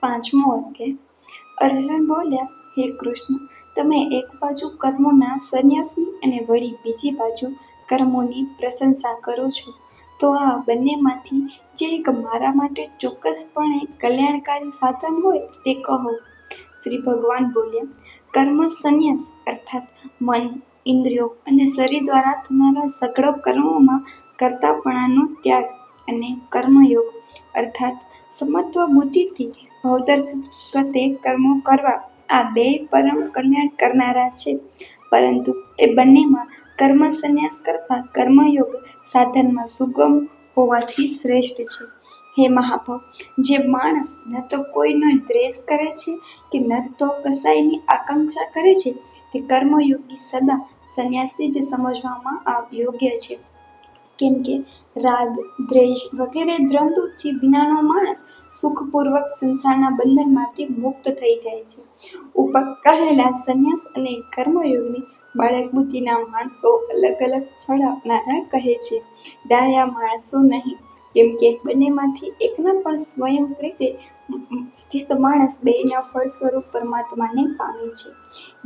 પાંચમો અધ્યાય. અર્જુન બોલ્યા, હે કૃષ્ણ, તમે એક બાજુ કર્મોના સંન્યાસની અને વળી બીજી બાજુ કર્મોની પ્રશંસા કરો છો. તો આ બંનેમાંથી જે એક મારા માટે ચોક્કસપણે કલ્યાણકારી સાધન હોય તે કહો. શ્રી ભગવાન બોલ્યા, કર્મ સંન્યાસ, અર્થાત મન, ઇન્દ્રિયો અને શરીર દ્વારા થનારા સકળ કર્મોમાં કરતાપણાનો ત્યાગ અને કર્મયોગ, અર્થાત સમત્વ બુદ્ધિથી ભવતર્કતે કર્મો કરવા આ બે પરમ કલ્યાણ કરનારા છે. પરંતુ એ બંનેમાં કર્મ સંન્યાસ કરતાં કર્મયોગ સાધનમાં સુગમ હોવાથી શ્રેષ્ઠ છે. હે મહાભવ, જે માણસ ન તો કોઈનો દ્વેષ કરે છે કે ન તો કસાઈની આકાંક્ષા કરે છે તે કર્મયોગી સદા સંન્યાસી જ સમજવામાં યોગ્ય છે. કેમ કે રાગ, દ્વેષ વગેરે દ્રંદુથી વિનાનો માણસ સુખપૂર્વક સંસારના બંધનમાંથી મુક્ત થઈ જાય છે. ઉપર કહેલા સંન્યાસ અને કર્મયોગની બાળક બુદ્ધિના માણસો અલગ અલગ ફળ આપનારા કહે છે. ડાયા માણસો નહીં, કેમ કે બંનેમાંથી એકના પણ સ્વયં રીતે સ્થિત માણસ બેયના ફળ સ્વરૂપ પરમાત્માને પામે છે.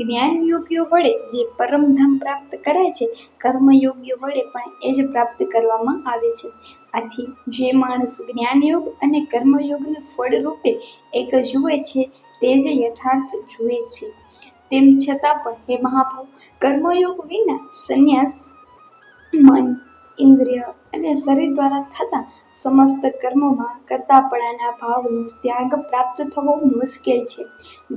જ્ઞાન યોગ્ય વડે જે પરમધામ પ્રાપ્ત કરાય છે કર્મયોગીઓ વડે પણ એ જ પ્રાપ્ત કરવામાં આવે છે. આથી જે માણસ જ્ઞાનયોગ અને કર્મયોગને ફળ રૂપે એક જુએ છે, તે જ યથાર્થ જુએ છે. તેમ છતાં પણ હે મહાભાવ, કર્મયોગ વિના સંન્યાસ મન ઇન્દ્રિય અને શરીર દ્વારા થતા સમસ્ત કર્મોમાં કરતાપણાના ભાવનો ત્યાગ પ્રાપ્ત થવો મુશ્કેલ છે.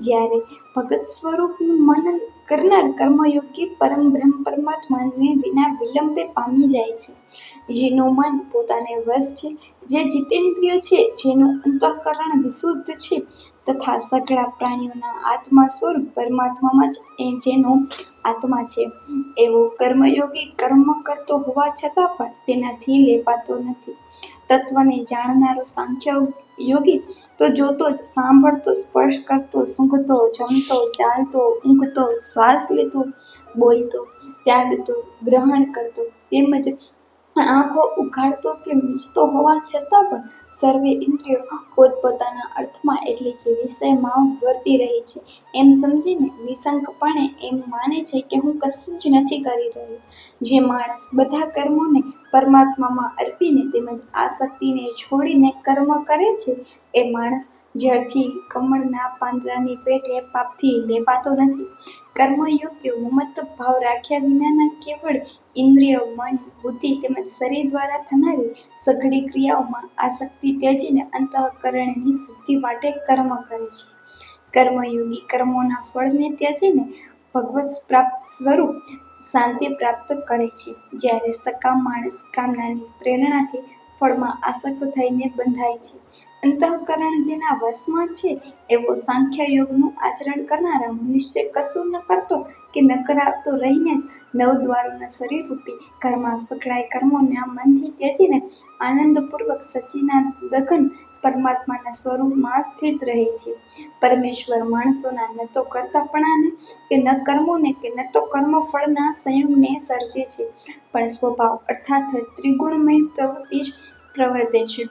જ્યારે ભગત સ્વરૂપનું મનન કરનાર કર્મયોગી પરમ બ્રહ્મ પરમાત્માને વિના વિલંબે પામી જાય છે. જેનું મન પોતાને વશ છે. જે જીતેન્દ્રિય છે, જેનું અંતઃકરણ વિશુદ્ધ છે તથા સઘળા પ્રાણીઓના આત્મા સ્વરૂપ પરમાત્મામાં જ એ જેનો આત્મા છે. એવો કર્મયોગી કર્મ કરતો હોવા છતાં પણ તેનાથી લેપાતો નથી. તત્વને જાણનારો સાંખ્ય યોગી તો જોતો જ, સાંભળતો, સ્પર્શ કરતો, સૂંઘતો, જમતો, ચાલતો, ઊંઘતો, શ્વાસ લેતો, બોલતો, ત્યાગતો, ગ્રહણ કરતો તેમજ આંખો ઉઘાડતો કે મીચતો હોવા છતાં પણ સર્વે ઇન્દ્રિયો પોતપોતાના અર્થમાં એટલે કે વિષયમાં વર્તી રહી છે. એમ સમજીને નિસંકપણે એમ માને છે કે હું કશું જ નથી કરી રહ્યો. જે માણસ બધા કર્મોને પરમાત્મામાં અર્પીને તેમજ આસક્તિને છોડીને કર્મ કરે છે, એ માણસ જળથી કમળના પાંદડાની પેટે પાપથી લેપાતો નથી. કર્મયોગ્ય મમત્વ ભાવ રાખ્યા વિનાના કેવળ ઇન્દ્રિય, મન, બુદ્ધિ તેમજ શરીર દ્વારા થનારી સઘળી ક્રિયાઓમાં આસક્તિ ત્યજીને અંતઃકરણની શુદ્ધિ માટે કર્મ કરે છે. કર્મયોગી કર્મોના ફળને ત્યજીને ભગવત પ્રાપ્ત સ્વરૂપ શાંતિ પ્રાપ્ત કરે છે. જ્યારે સકામ માણસ કામનાની પ્રેરણાથી ફળમાં આસક્ત થઈને બંધાય છે. અંતઃકરણ જેના વશમાં છે, એવો સાંખ્ય યોગનું આચરણ કરનારા મનુષ્ય કશું ન કરતો કે ન કરાવતો રહીને જ નવદ્વારોના શરીરરૂપી ઘરમાં સકળાય આ મનથી ત્યજીને આનંદપૂર્વક સચ્ચિદાનંદ પરમાત્માના સ્વરૂપમાં સ્થિત રહે છે. પરમેશ્વર માણસોના ન તો કરતાપણાને કે ન કર્મોને કે ન તો કર્મફળના સંયોગને સર્જે છે. પણ સ્વભાવ અર્થાત ત્રિગુણમય પ્રવૃત્તિ જ પ્રવર્તે છે.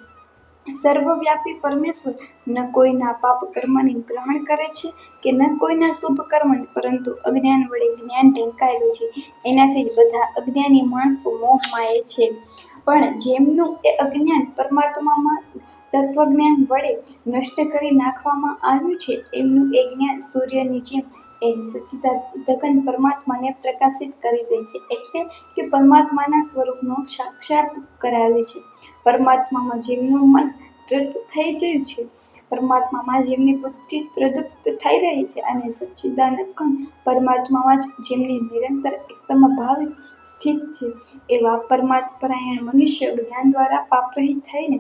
સર્વવ્યાપી પરમેશ્વર ન કોઈના પાપ કર્મને ગ્રહણ કરે છે કે ન કોઈના શુભ કર્મને, પરંતુ અજ્ઞાન વડે જ્ઞાન ઢંકાયેલું છે. એનાથી જ બધા અજ્ઞાની માણસો મોહમાયે છે. પણ જેમનું એ અજ્ઞાન પરમાત્મામાં તત્વજ્ઞાન વડે નષ્ટ કરી નાખવામાં આવ્યું છે, એમનું એ જ્ઞાન સૂર્યની જેમ એ સચ્ચિદાનંદ પરમાત્માને પ્રકાશિત કરી દે છે. એટલે કે પરમાત્માના સ્વરૂપનો સાક્ષાત કરાવે છે. પરમાત્મામાં જેમનું મન તૃપ્ત થઈ ગયું છે. પરમાત્મામાં જેમની બુદ્ધિ તૃપ્ત થઈ રહી છે અને સચ્ચિદાનંદ પરમાત્મામાં જ જેમની નિરંતર એકદમ ભાવે સ્થિત છે. એવા પરમાત્પરાયણ મનુષ્ય જ્ઞાન દ્વારા પાપરહિત થઈને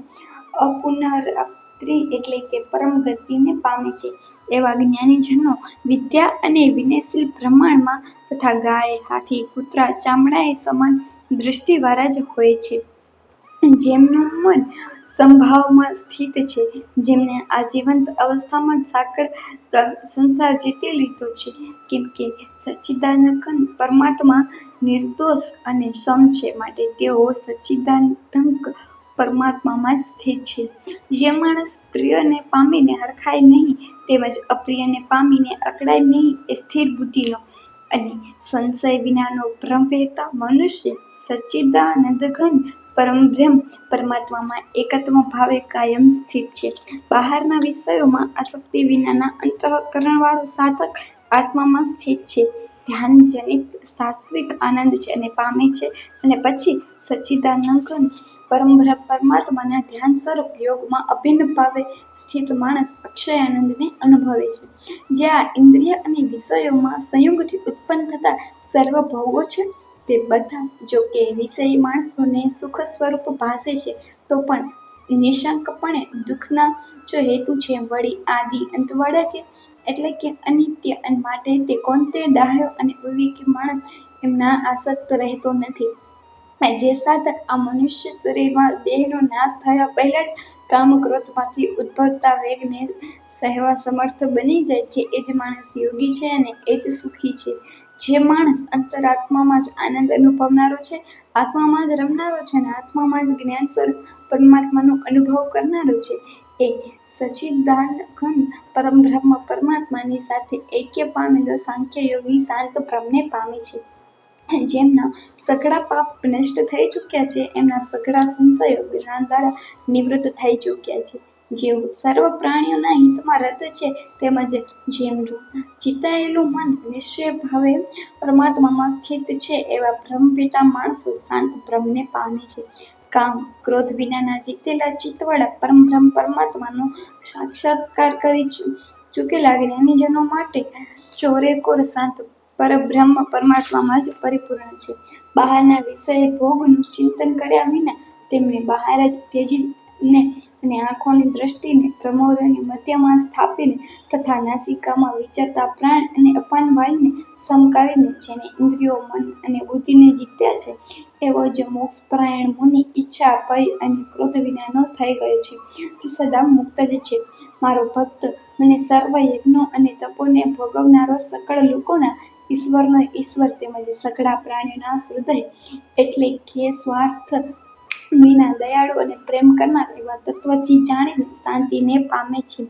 અપુનરાત્રિ એટલે કે પરમ ગતિને પામે છે. એવા જ્ઞાનીજનો વિદ્યા અને વિનયશીલ પ્રમાણમાં તથા ગાય, હાથી, કૂતરા, ચામડાએ સમાન દૃષ્ટિવાળા જ હોય છે. જેમનું મન સમભાવમાં સ્થિત છે, જેમણે આ જીવંત અવસ્થામાં સાકળ સંસાર જીતી લીધો છે. કેમ કે સચ્ચિદાનંદ પરમાત્મા નિર્દોષ અને સમ છે માટે તેઓ સચ્ચિદાનંદ પરમાત્મામાં જ સ્થિત છે. જે માણસ પ્રિયને પામીને હરખાય નહીં, તેમજ અપ્રિયને પામીને અકળાય નહીં, એ સ્થિર બુદ્ધિનો અને સંશય વિનાનો ભ્રમ વહેતા મનુષ્ય સચ્ચિદાનંદઘન પરમબ્રહ્મ પરમાત્મામાં એકત્વ ભાવે કાયમ સ્થિત છે. બહારના વિષયોમાં આસક્તિ વિનાના અંતઃકરણવાળો સાધક આત્મામાં સ્થિત છે. ધ્યાનજનિત સાત્વિક આનંદ છે અને પામે છે અને પછી સચ્ચિદાનંદઘન પરંપરા પરમાત્માના ધ્યાન સ્વરૂપ યોગમાં અભિન્ન ભાવે સ્થિત માણસ અક્ષય આનંદને અનુભવે છે. જ્યાં ઇન્દ્રિય અને વિષયોમાં સંયોગથી ઉત્પન્ન થતા સર્વ ભોગો છે. તે બધા જો કે વિષયી માણસોને સુખ સ્વરૂપ ભાસે છે, તો પણ નિશંકપણે દુઃખના જો હેતુ છે, વળી આદિ અંતવાળા કે એટલે કે અનિત્ય અને માટે તે કોંતે ડાહ્યો અને વિવેકી માણસ એમના આસક્ત રહેતો નથી. જે સાધક આ મનુષ્ય શરીરમાં દેહનો નાશ થયા પહેલાં જ કામ ઉદ્ભવતા વેગને સહેવા સમર્થ બની જાય છે, એ જ માણસ યોગી છે અને એ જ સુખી છે. જે માણસ અંતરાત્મામાં જ આનંદ અનુભવનારો છે, આત્મામાં જ રમનારો છે અને આત્મામાં જ જ્ઞાન સ્વરૂપ પરમાત્માનો અનુભવ કરનારો છે, એ સચિદાનખંડ પરમ બ્રહ્મ પરમાત્માની સાથે ઐક્ય પામેલો સાંખ્ય યોગી શાંત બ્રહ્મને પામે છે. જેમના સઘળા પાપ નષ્ટ થઈ ચૂક્યા છે, એમના સઘળા સંશયો જ્ઞાન દ્વારા નિવૃત્ત થઈ ચૂક્યા છે. જેવું સર્વ પ્રાણીઓના હિતમાં રત છે તેમજ જેમનું ચિતાયેલું મન નિશ્ચય ભાવે પરમાત્મામાં સ્થિત છે એવા ભ્રમપિતા માણસો શાંત ભ્રમને પામે છે. કામ, ક્રોધ વિનાના જીતેલા ચિત્તવાળા પરમબ્રહ્મ પરમાત્માનો સાક્ષાત્કાર કરી ચૂકેલા જ્ઞાનીજનો માટે ચોરેકોર શાંત પરબ્રહ્મ પરમાત્મામાં જ પરિપૂર્ણ છે. બહારના વિષય ભોગનું ચિંતન કર્યા વિના તેમને બહાર જ ત્યજીને અને આંખોની દ્રષ્ટિને પ્રમોદની મધ્યમાં સ્થાપીને તથા નાસિકામાં વિચરતા પ્રાણ અને અપાન વાયુને સમકાલીને જેને ઇન્દ્રિયો, મન અને બુદ્ધિને જીત્યા છે, એવો જ મોક્ષપરાયણ મુનિ ઈચ્છા, ભય અને ક્રોધ વિનાનો થઈ ગયો છે. તે સદા મુક્ત જ છે. મારો ભક્ત મને સર્વ યજ્ઞો અને તપોને ભોગવનારો સકળ લોકોના ઈશ્વરનો ઈશ્વર તેમજ સઘળા પ્રાણીઓના હૃદય એટલે કે સ્વાર્થ વિના દયાળુ અને પ્રેમ કરનાર એવા તત્વથી જાણીને શાંતિને પામે છે.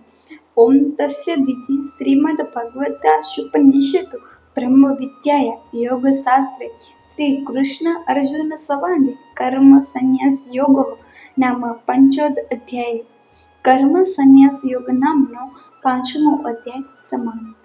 ઓમ તસ્ય દિતિ શ્રીમદ ભગવદ્ગીતાશુપનિષતુ બ્રહ્મ વિદ્યાયા યોગશાસ્ત્રે શ્રી કૃષ્ણ અર્જુન સંવાદે કર્મ સંન્યાસ યોગ નામ પંચોદ અધ્યાય. કર્મ સંન્યાસ યોગ નામનો પાંચમો અધ્યાય સમાપ્ત